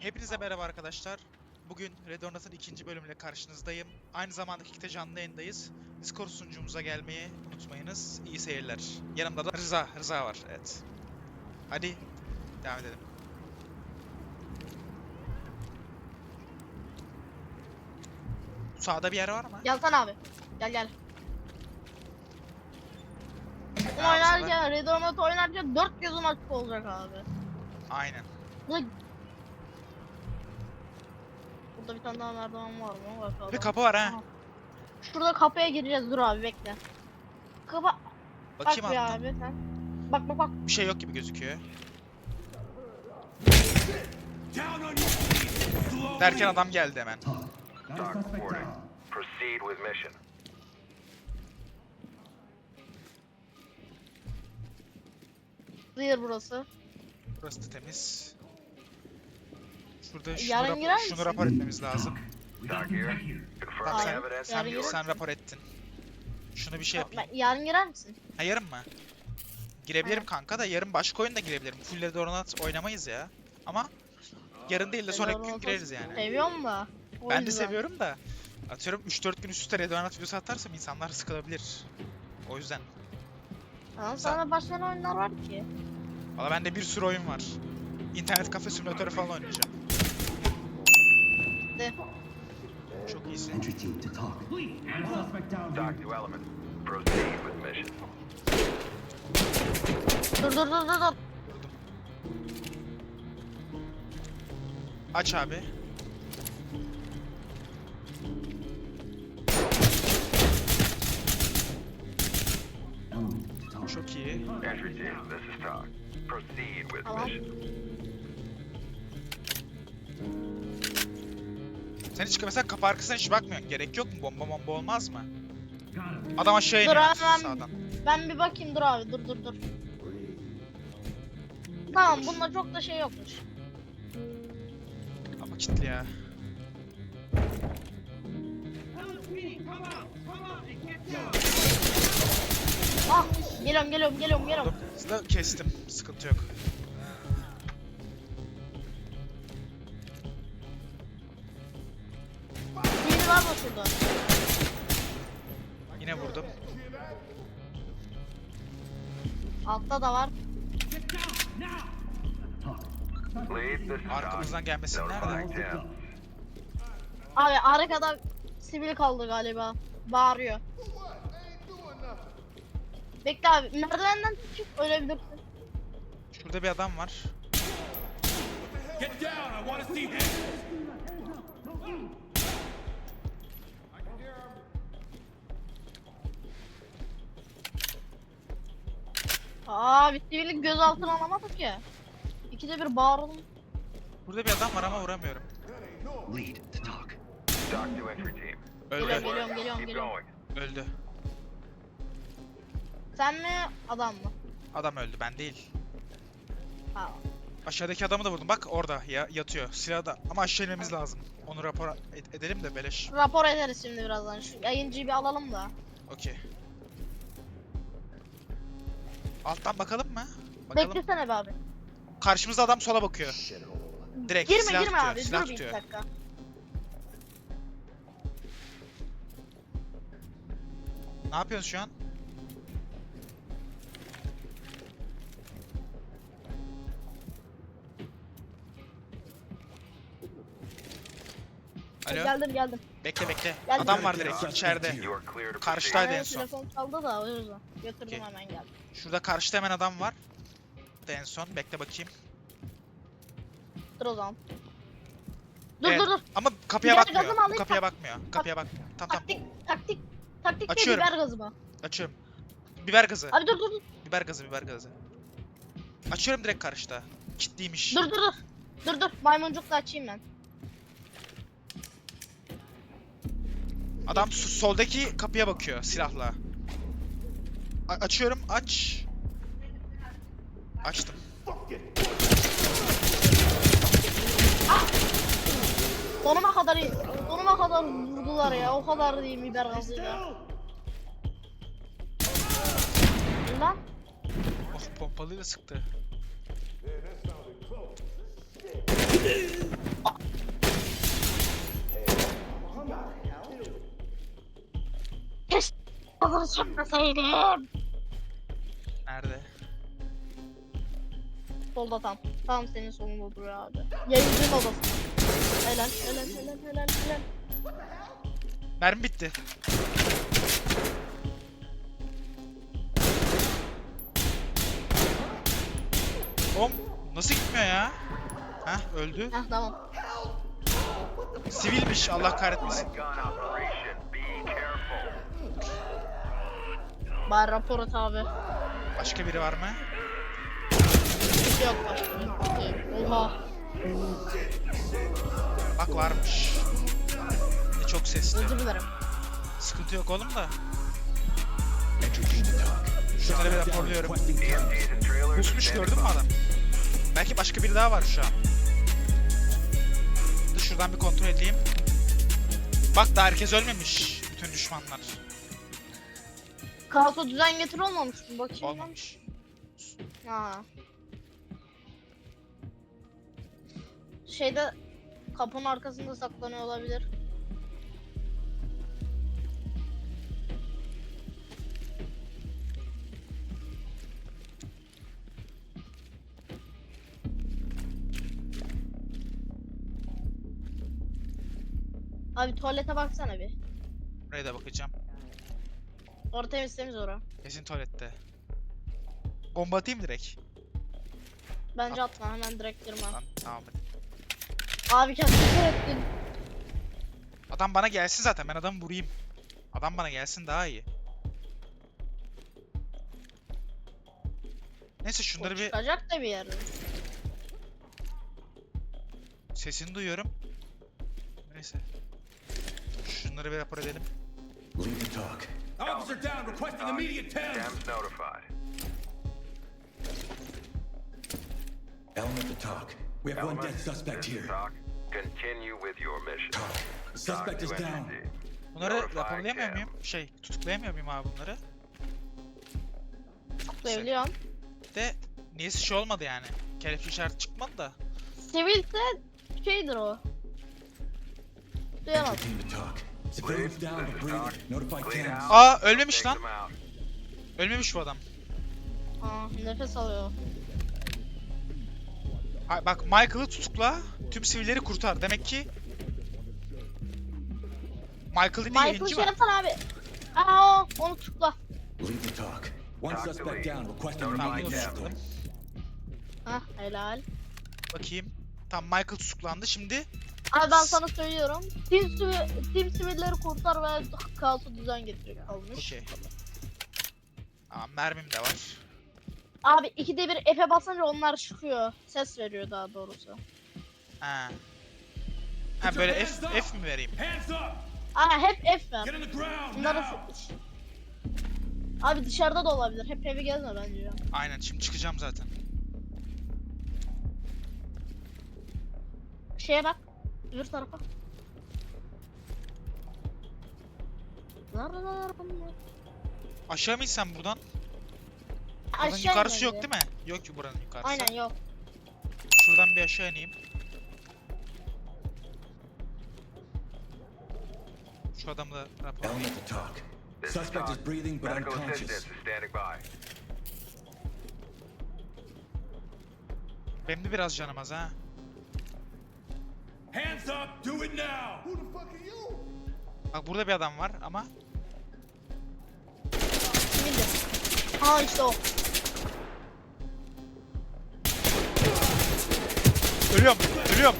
Hepinize merhaba arkadaşlar. Bugün Red Ornat'ın ikinci bölümüyle karşınızdayım. Aynı zamanda Kick'te canlı yayındayız. Discord sunucumuza gelmeyi unutmayınız. İyi seyirler. Yanımda da Rıza, Rıza var. Evet. Hadi devam edelim. Sağda bir yer var mı? Gel sen abi. Gel gel. Bunu oynarken, Red Ornat oynarken dört açık olacak abi. Aynen. Burada... Burada bir tane daha merdiven var mı? Bakalım. Bir kapı var ha. Şurada kapıya gireceğiz dur abi bekle. Kapı... Bakayım bak bir abi sen. Bak bak bak. Bir şey yok gibi gözüküyor. Derken adam geldi hemen. Proceed with mission. Clear burası. Burası da temiz. Şurada şunu, Yarın girer şunu misin? rapor etmemiz lazım. Tamam, sen- Sen, yarın girer sen rapor ettin. Şunu bir şey yapayım. ben- yarın girer misin? Ha yarın mı? Girebilirim kanka da yarın başka oyunda girebilirim. Full Red Ornat oynamayız ya. Ama yarın değil de sonraki gün gireriz yani. Seviyorum da. o Ben de yüzden. seviyorum da. Atıyorum 3-4 gün üst üste Red Ornat videosu atarsam insanlar sıkılabilir. O yüzden. Tamam Sen- sana başka ne oyunlar var ki? Valla bende bir sürü oyun var. İnternet kafe simülatörü falan oynayacağım. De. Çok iyisin. Entry team to talk. Got a suspect down Doc here. to element. Proceed with mission. Dur dur dur dur dur. Aç abi. Talk. Çok iyi. Entry team, this is Doc. Proceed with mission. Sen hiç mesela kapı arkasına hiç bakmıyorsun. Gerek yok mu? Bomba bomba olmaz mı? Adam aşağı Dur iniyor abi, ben- sağdan. Ben bir bakayım dur abi dur dur dur. Tamam bunda çok da şey yokmuş. Ama kilitli ya. Ah geliyorum geliyorum geliyorum geliyorum. Hızlı kestim. Sıkıntı yok. Biri var mı şurada? Yine vurdum. Altta da var. This. Arkamızdan gelmesin nerede? Abi arkada sivil kaldı galiba. Bağırıyor. Bekle abi merdivenden çık ölebilirsin. Şurada bir adam var. Aa bir sivillik gözaltına alamadık ya. İkide bir bağıralım. Burada bir adam var ama vuramıyorum. Lead to talk. Doc to entry team. Öldü. Geliyorum geliyorum geliyorum Keep geliyorum. going. Öldü. Sen mi adam mı? Adam öldü ben değil. Ha. Aşağıdaki adamı da vurdum. Bak orada ya yatıyor. Silahda. Ama aşağı inmemiz lazım. Onu rapor ed- edelim de beleş. Rapor ederiz şimdi birazdan. Şu yayıncıyı bir alalım da. Okey. Alttan bakalım mı? Bakalım. Beklesene be abi. Karşımızda adam sola bakıyor. Direkt Girme silah girme tutuyor. abi. silah Dur bir tutuyor. dakika. Ne yapıyorsun şu an? Alo. Geldim geldim. Bekle bekle. Geldim. Adam var direkt içeride. Karşıdaydı en son. telefon çaldı da o yüzden. Götürdüm Okey. hemen geldim. Şurada karşıda hemen adam var. Da en son. Bekle bakayım. Dur o zaman. Dur Evet. dur dur. Ama kapıya Biber bakmıyor. Bu alayım, kapıya bakmıyor. Kapıya bakmıyor. Tamam tamam. Taktik taktik. Taktik de Açıyorum. biber gazı mı? Açıyorum. Biber gazı. Abi dur dur dur. Biber gazı, biber gazı. Açıyorum direkt karşıda. Kitliymiş. Dur dur dur. Dur dur. Maymuncukla açayım ben. Adam soldaki kapıya bakıyor silahla. A- açıyorum, aç. Açtım. Sonuna kadar iyi. Sonuna kadar vurdular ya. O kadar değil biber gazıyla. Lan. Oh pompalıyla sıktı. Çekmeseydin. Nerede? Solda tam. Tam senin solunda duruyor abi. Yayıncının odası. Helal, helal, helal, helal, helal. Mermi bitti. Oğlum nasıl gitmiyor ya? Heh öldü. Heh tamam. Sivilmiş Allah kahretmesin. Bari rapor et abi. Başka biri var mı? Yok başka. bir. Oha. Bak varmış. Ne çok sesli. Özür dilerim. Sıkıntı yok oğlum da. Şunları bir raporluyorum. Kusmuş gördün mü adam? Belki başka biri daha var şu an. Dur şuradan bir kontrol edeyim. Bak da herkes ölmemiş. Bütün düşmanlar. Kaosa düzen getir olmamış mı? Bakayım. Olmamış. Ha. Şeyde kapının arkasında saklanıyor olabilir. Abi tuvalete baksana bir. Buraya da bakacağım. Orta temiz temiz ora. Kesin tuvalette. Bomba atayım direkt. Bence atma hemen direkt girme. Lan tamam hadi. Abi kendini kör ettin. Adam bana gelsin zaten ben adamı vurayım. Adam bana gelsin daha iyi. Neyse şunları O bir Çıkacak da bir yere. sesini duyuyorum. Neyse. Şunları bir rapor edelim. Lead the talk. Officer down, requesting immediate TEMS. Dems notified. Element to talk. We have one Element, dead suspect here. Talk. Continue with your mission. Talk. Suspect is down. Bunları raporlayamıyor muyum? Şey, tutuklayamıyor muyum abi bunları? Sayılıyorum. De niyesi şey olmadı yani. Kelepçe işareti çıkmadı da. Sivilse şeydir o. Duyamam. Aa ölmemiş lan. Ölmemiş bu adam. Aa, nefes alıyor. Ay, bak Michael'ı tutukla. Tüm sivilleri kurtar. Demek ki Michael dedi Michael yayıncı şey var. yapsana abi. Aa, onu tutukla. Lead the talk. One suspect down. Requesting immediate. Hah, helal. Bakayım. Tam Michael tutuklandı. Şimdi Abi ben sana söylüyorum. Team, sivi- team sivilleri kurtar ve kaosu düzen getirecek kalmış. okey. Tamam mermim de var. Abi ikide bir F'e basınca onlar çıkıyor. Ses veriyor daha doğrusu. Ha. Ha böyle F, F mi vereyim? Aa hep F ver. Bunları! Abi dışarıda da olabilir. Hep evi gezme bence ya. Aynen şimdi çıkacağım zaten. Şeye bak. Öbür tarafa. Nerede lan? Aşağı mı insem buradan? Buranın Aşağı yukarısı yok değil mi? Yok ki buranın yukarısı. Aynen yok. Şuradan bir aşağı ineyim. Şu rapor. Element to talk. This is Suspect is breathing but Medical assistance unconscious. is standing by. Benim de biraz canım az ha. Hands up! Do it now! Bak burada bir adam var ama Kimindi? Aa işte o. ölüyorum, ölüyorum,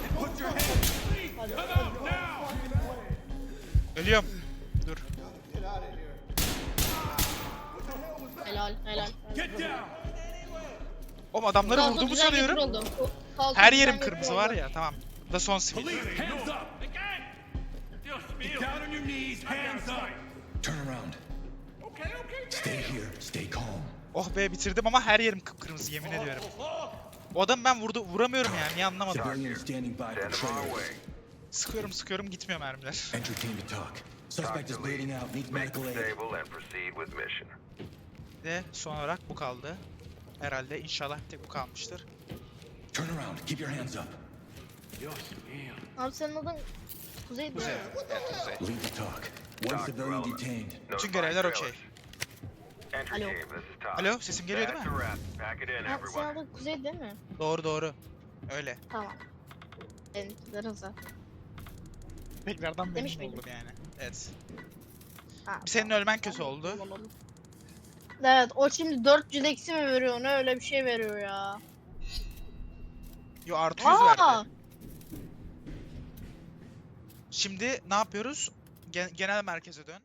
ölüyorum. Dur. Helal helal. Get down! Oğlum adamları vurduğumu sanıyorum. Her yerim kırmızı var ya tamam. Da son sivil. Police, hands up! Get down on your knees, hands up! Turn around. Stay here. Stay calm. Oh be bitirdim ama her yerim kıpkırmızı yemin ediyorum. O adamı ben vurdu, vuramıyorum yani niye anlamadım. Sıkıyorum sıkıyorum gitmiyor mermiler. Entry team to talk. Talk Suspect is to lead. bleeding out. Needs Make medical them aid. stable and proceed with mission. Ve son olarak bu kaldı. Herhalde inşallah tek bu kalmıştır. Turn around. Keep your hands up. Abi senin adın Kuzey değil Kuzey. mi? Evet Kuzey. Lead the talk. One civilian detained. Bütün görevler okey. Alo. Alo sesim geliyor değil mi? to rep. Pack it in, Ha, sen everyone. orada kuzey değil mi? Doğru doğru. Öyle. Tamam. Benimki de Rıza. Tekrardan Demiş miydim? oldum yani. Evet. Ha, Senin tamam. ölmen kötü oldu. Evet o şimdi 400 eksi mi veriyor ne öyle bir şey veriyor ya. Yo artı 100 Aa! verdi. Şimdi ne yapıyoruz? Gen- genel merkeze dön.